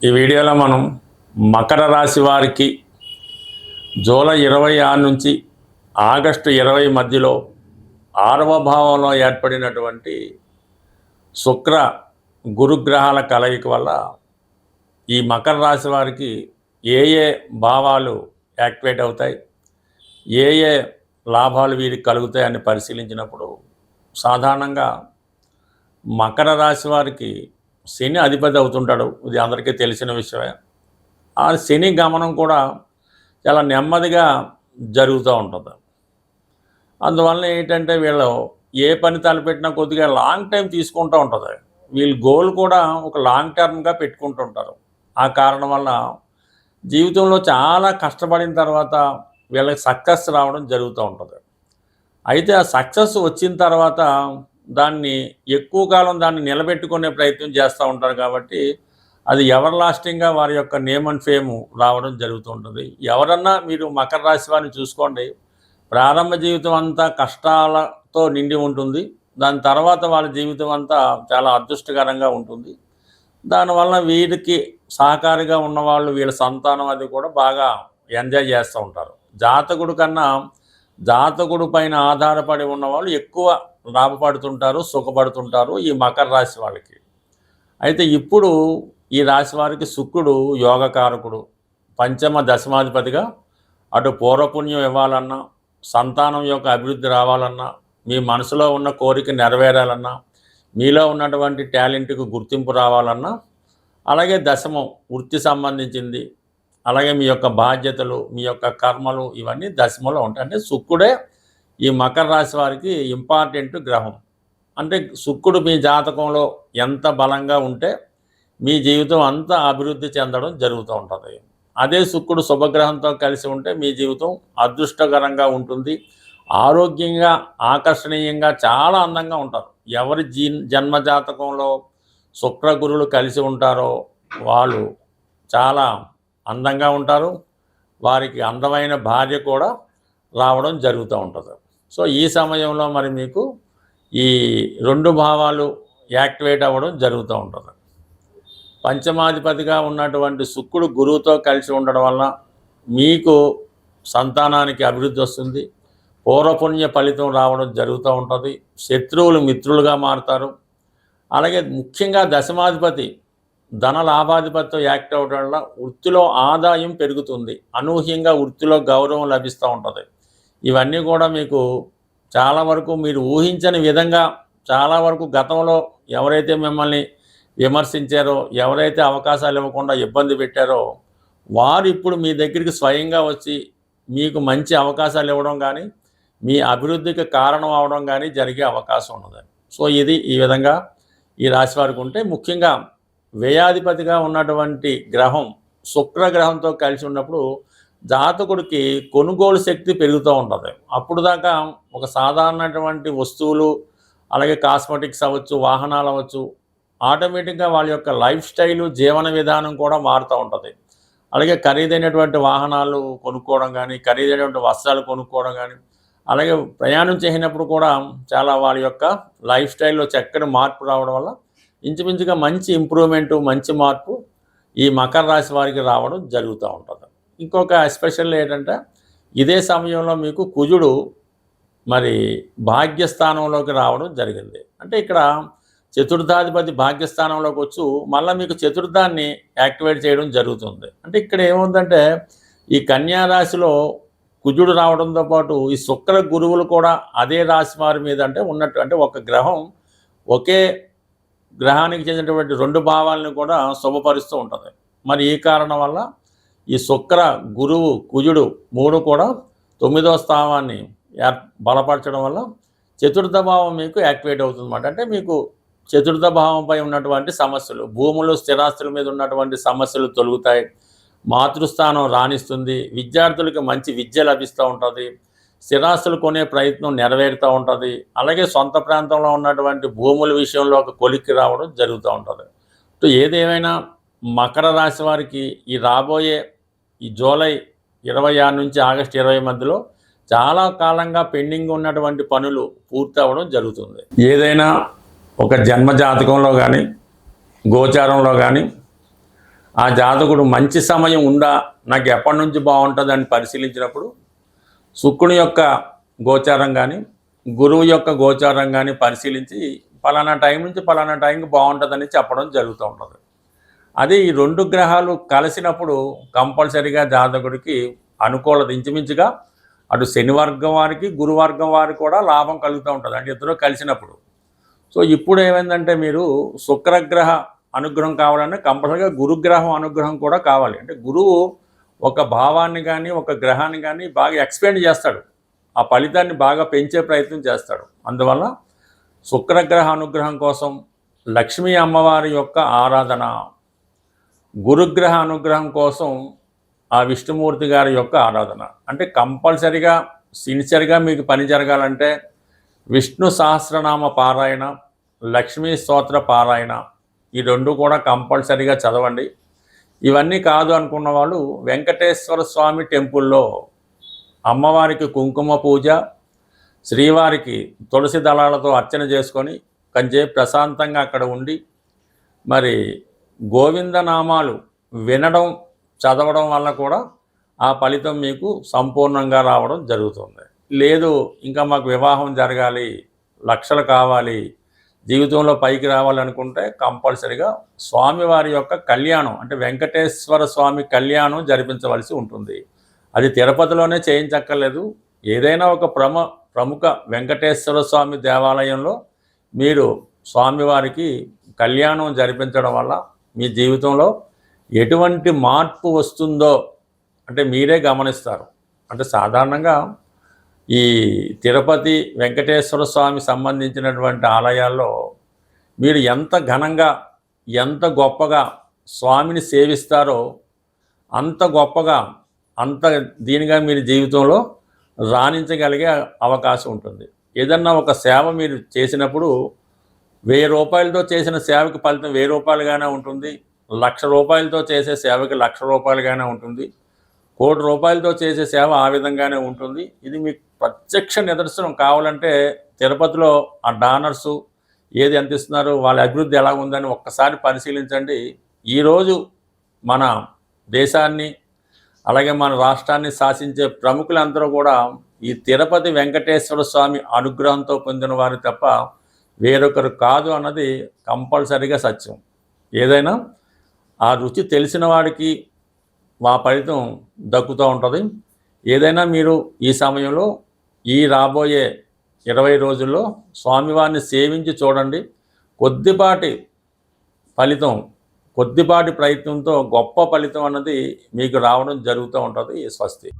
ఈ వీడియోలో మనం మకర రాశి వారికి జూలై ఇరవై ఆరు నుంచి ఆగస్టు ఇరవై మధ్యలో ఆరవ భావంలో ఏర్పడినటువంటి శుక్ర గురుగ్రహాల కలయిక వల్ల ఈ మకర రాశి వారికి ఏ ఏ భావాలు యాక్టివేట్ అవుతాయి ఏ ఏ లాభాలు వీరికి కలుగుతాయని పరిశీలించినప్పుడు సాధారణంగా మకర రాశి వారికి శని అధిపతి అవుతుంటాడు. ఇది అందరికీ తెలిసిన విషయమే. ఆ శని గమనం కూడా చాలా నెమ్మదిగా జరుగుతూ ఉంటుంది. అందువలన ఏంటంటే వీళ్ళు ఏ పని తలపెట్టినా కొద్దిగా లాంగ్ టైం తీసుకుంటూ ఉంటుంది. వీళ్ళ గోల్ కూడా ఒక లాంగ్ టర్మ్గా పెట్టుకుంటుంటారు ఆ కారణం వల్ల జీవితంలో చాలా కష్టపడిన తర్వాత వీళ్ళకి సక్సెస్ రావడం జరుగుతూ ఉంటుంది. అయితే ఆ సక్సెస్ వచ్చిన తర్వాత దాన్ని ఎక్కువ కాలం దాన్ని నిలబెట్టుకునే ప్రయత్నం చేస్తూ ఉంటారు కాబట్టి అది ఎవర్ లాస్టింగ్గా వారి యొక్క నేమ్ అండ్ ఫేమ్ రావడం జరుగుతూ ఉంటుంది. ఎవరన్నా మీరు మకర రాశి వారిని చూసుకోండి. ప్రారంభ జీవితం అంతా కష్టాలతో నిండి ఉంటుంది. దాని తర్వాత వాళ్ళ జీవితం అంతా చాలా అదృష్టకరంగా ఉంటుంది. దానివల్ల వీరికి సహకారిగా ఉన్నవాళ్ళు వీళ్ళ సంతానం అది కూడా బాగా ఎంజాయ్ చేస్తూ ఉంటారు. జాతకుడు కన్నా జాతకుడు పైన ఆధారపడి ఉన్నవాళ్ళు ఎక్కువ లాభపడుతుంటారు సుఖపడుతుంటారు ఈ మకర రాశి వాళ్ళకి. అయితే ఇప్పుడు ఈ రాశి వారికి శుక్రుడు యోగకారకుడు. పంచమ దశమాధిపతిగా అటు పూర్వపుణ్యం ఇవ్వాలన్నా సంతానం యొక్క అభివృద్ధి రావాలన్నా మీ మనసులో ఉన్న కోరిక నెరవేరాలన్నా మీలో ఉన్నటువంటి టాలెంట్కి గుర్తింపు రావాలన్నా అలాగే దశమం వృత్తి సంబంధించింది అలాగే మీ యొక్క బాధ్యతలు మీ యొక్క కర్మలు ఇవన్నీ దశమలో ఉంటాయి. అంటే శుక్రుడే ఈ మకర రాశి వారికి ఇంపార్టెంట్ గ్రహం. అంటే శుక్రుడు మీ జాతకంలో ఎంత బలంగా ఉంటే మీ జీవితం అంతా అభివృద్ధి చెందడం జరుగుతూ ఉంటుంది. అదే శుక్రుడు శుభగ్రహంతో కలిసి ఉంటే మీ జీవితం అదృష్టకరంగా ఉంటుంది. ఆరోగ్యంగా ఆకర్షణీయంగా చాలా అందంగా ఉంటారు. ఎవరి జీ జన్మ జాతకంలో కలిసి ఉంటారో వాళ్ళు చాలా అందంగా ఉంటారు. వారికి అందమైన భార్య కూడా రావడం జరుగుతూ ఉంటుంది. సో ఈ సమయంలో మరి మీకు ఈ రెండు భావాలు యాక్టివేట్ అవ్వడం జరుగుతూ ఉంటుంది. పంచమాధిపతిగా ఉన్నటువంటి శుక్రుడు గురువుతో కలిసి ఉండడం వల్ల మీకు సంతానానికి అభివృద్ధి వస్తుంది. పూర్వపుణ్య ఫలితం రావడం జరుగుతూ ఉంటుంది. శత్రువులు మిత్రులుగా మారుతారు. అలాగే ముఖ్యంగా దశమాధిపతి ధన లాభాధిపతితో యాక్ట్ అవ్వడం వల్ల వృత్తిలో ఆదాయం పెరుగుతుంది. అనూహ్యంగా వృత్తిలో గౌరవం లభిస్తూ ఉంటుంది. ఇవన్నీ కూడా మీకు చాలా వరకు మీరు ఊహించని విధంగా చాలా వరకు గతంలో ఎవరైతే మిమ్మల్ని విమర్శించారో ఎవరైతే అవకాశాలు ఇవ్వకుండా ఇబ్బంది పెట్టారో వారు ఇప్పుడు మీ దగ్గరికి స్వయంగా వచ్చి మీకు మంచి అవకాశాలు ఇవ్వడం కానీ మీ అభివృద్ధికి కారణం అవడం కానీ జరిగే అవకాశం ఉన్నది. సో ఇది ఈ విధంగా ఈ రాశి వారికి ఉంటే ముఖ్యంగా వ్యయాధిపతిగా ఉన్నటువంటి గ్రహం శుక్ర గ్రహంతో కలిసి ఉన్నప్పుడు జాతకుడికి కొనుగోలు శక్తి పెరుగుతూ ఉంటుంది. అప్పుడు దాకా ఒక సాధారణటువంటి వస్తువులు అలాగే కాస్మెటిక్స్ అవ్వచ్చు వాహనాలు అవ్వచ్చు ఆటోమేటిక్గా వాళ్ళ యొక్క లైఫ్ స్టైలు జీవన విధానం కూడా మారుతూ ఉంటుంది. అలాగే ఖరీదైనటువంటి వాహనాలు కొనుక్కోవడం కానీ ఖరీదైనటువంటి వస్త్రాలు కొనుక్కోవడం కానీ అలాగే ప్రయాణం చేసినప్పుడు కూడా చాలా వాళ్ళ యొక్క లైఫ్ స్టైల్లో చక్కటి మార్పు రావడం వల్ల ఇంచుమించుగా మంచి ఇంప్రూవ్మెంటు మంచి మార్పు ఈ మకర రాశి వారికి రావడం జరుగుతూ ఉంటుంది. ఇంకొక ఎస్పెషల్ ఏంటంటే ఇదే సమయంలో మీకు కుజుడు మరి భాగ్యస్థానంలోకి రావడం జరిగింది. అంటే ఇక్కడ చతుర్థాధిపతి భాగ్యస్థానంలోకి వచ్చు మళ్ళీ మీకు చతుర్థాన్ని యాక్టివేట్ చేయడం జరుగుతుంది. అంటే ఇక్కడ ఏముందంటే ఈ కన్యా రాశిలో కుజుడు రావడంతో పాటు ఈ శుక్ర గురువులు కూడా అదే రాశి వారి మీద అంటే ఉన్నట్టు అంటే ఒక గ్రహం ఒకే గ్రహానికి చెందినటువంటి రెండు భావాలను కూడా శుభపరుస్తూ ఉంటుంది. మరి ఈ కారణం వల్ల ఈ శుక్ర గురువు కుజుడు మూడు కూడా తొమ్మిదవ స్థానాన్ని ఏర్ బలపరచడం వల్ల చతుర్థ భావం మీకు యాక్టివేట్ అవుతుంది అంటే మీకు చతుర్థ భావంపై ఉన్నటువంటి సమస్యలు భూములు స్థిరాస్తుల మీద ఉన్నటువంటి సమస్యలు తొలుగుతాయి. మాతృస్థానం రాణిస్తుంది. విద్యార్థులకు మంచి విద్య లభిస్తూ ఉంటుంది. స్థిరాస్తులు కొనే ప్రయత్నం నెరవేరుతూ ఉంటుంది. అలాగే సొంత ప్రాంతంలో ఉన్నటువంటి భూముల విషయంలో ఒక కొలిక్కి రావడం జరుగుతూ ఉంటుంది. ఏదేమైనా మకర రాశి వారికి ఈ రాబోయే ఈ జూలై ఇరవై ఆరు నుంచి ఆగస్టు ఇరవై మధ్యలో చాలా కాలంగా పెండింగ్ ఉన్నటువంటి పనులు పూర్తి అవ్వడం జరుగుతుంది. ఏదైనా ఒక జన్మ జాతకంలో కానీ గోచారంలో కానీ ఆ జాతకుడు మంచి సమయం ఉందా నాకు ఎప్పటి నుంచి బాగుంటుంది అని పరిశీలించినప్పుడు శుక్రుని యొక్క గోచారం కానీ గురువు యొక్క గోచారం కానీ పరిశీలించి పలానా టైం నుంచి పలానా టైంకి బాగుంటుందని చెప్పడం జరుగుతూ ఉంటుంది. అదే ఈ రెండు గ్రహాలు కలిసినప్పుడు కంపల్సరిగా జాతకుడికి అనుకూలత ఇంచుమించుగా అటు శనివర్గం వారికి గురువర్గం వారికి కూడా లాభం కలుగుతూ ఉంటుంది. అంటే ఇద్దరు కలిసినప్పుడు. సో ఇప్పుడు ఏమైందంటే మీరు శుక్రగ్రహ అనుగ్రహం కావాలంటే కంపల్సరిగా గురుగ్రహం అనుగ్రహం కూడా కావాలి. అంటే గురువు ఒక భావాన్ని కానీ ఒక గ్రహాన్ని కానీ బాగా ఎక్స్పెండ్ చేస్తాడు. ఆ ఫలితాన్ని బాగా పెంచే ప్రయత్నం చేస్తాడు. అందువల్ల శుక్రగ్రహ అనుగ్రహం కోసం లక్ష్మీ అమ్మవారి యొక్క ఆరాధన గురుగ్రహ అనుగ్రహం కోసం ఆ విష్ణుమూర్తి గారి యొక్క ఆరాధన. అంటే కంపల్సరిగా సిన్సియర్గా మీకు పని జరగాలంటే విష్ణు సహస్రనామ పారాయణ లక్ష్మీ స్తోత్ర పారాయణ ఈ రెండు కూడా కంపల్సరిగా చదవండి. ఇవన్నీ కాదు అనుకున్న వాళ్ళు వెంకటేశ్వర స్వామి టెంపుల్లో అమ్మవారికి కుంకుమ పూజ శ్రీవారికి తులసి దళాలతో అర్చన చేసుకొని కొంచెం ప్రశాంతంగా అక్కడ ఉండి మరి గోవిందనామాలు వినడం చదవడం వల్ల కూడా ఆ ఫలితం మీకు సంపూర్ణంగా రావడం జరుగుతుంది. లేదు ఇంకా మాకు వివాహం జరగాలి లక్షలు కావాలి జీవితంలో పైకి రావాలనుకుంటే కంపల్సరిగా స్వామివారి యొక్క కళ్యాణం అంటే వెంకటేశ్వర స్వామి కళ్యాణం జరిపించవలసి ఉంటుంది. అది తిరుపతిలోనే చేయించక్కర్లేదు. ఏదైనా ఒక ప్రమ ప్రముఖ వెంకటేశ్వర స్వామి దేవాలయంలో మీరు స్వామివారికి కళ్యాణం జరిపించడం వల్ల మీ జీవితంలో ఎటువంటి మార్పు వస్తుందో అంటే మీరే గమనిస్తారు. అంటే సాధారణంగా ఈ తిరుపతి వెంకటేశ్వర స్వామి సంబంధించినటువంటి ఆలయాల్లో మీరు ఎంత ఘనంగా ఎంత గొప్పగా స్వామిని సేవిస్తారో అంత గొప్పగా అంత దీనిగా మీరు జీవితంలో రాణించగలిగే అవకాశం ఉంటుంది. ఏదన్నా ఒక సేవ మీరు చేసినప్పుడు వెయ్యి రూపాయలతో చేసిన సేవకి ఫలితం వెయ్యి రూపాయలుగానే ఉంటుంది. లక్ష రూపాయలతో చేసే సేవకి లక్ష రూపాయలుగానే ఉంటుంది. కోటి రూపాయలతో చేసే సేవ ఆ విధంగానే ఉంటుంది. ఇది మీకు ప్రత్యక్ష నిదర్శనం. కావాలంటే తిరుపతిలో ఆ డానర్సు ఏది ఎంత ఇస్తున్నారు వాళ్ళ అభివృద్ధి ఎలా ఉందని ఒక్కసారి పరిశీలించండి. ఈరోజు మన దేశాన్ని అలాగే మన రాష్ట్రాన్ని శాసించే ప్రముఖులందరూ కూడా ఈ తిరుపతి వెంకటేశ్వర స్వామి అనుగ్రహంతో పొందిన వారు తప్ప వేరొకరు కాదు అన్నది కంపల్సరిగా సత్యం. ఏదైనా ఆ రుచి తెలిసిన వాడికి మా ఫలితం దక్కుతూ ఉంటుంది. ఏదైనా మీరు ఈ సమయంలో ఈ రాబోయే ఇరవై రోజుల్లో స్వామివారిని సేవించి చూడండి. కొద్దిపాటి ఫలితం కొద్దిపాటి ప్రయత్నంతో గొప్ప ఫలితం అన్నది మీకు రావడం జరుగుతూ ఉంటుంది. స్వస్తి.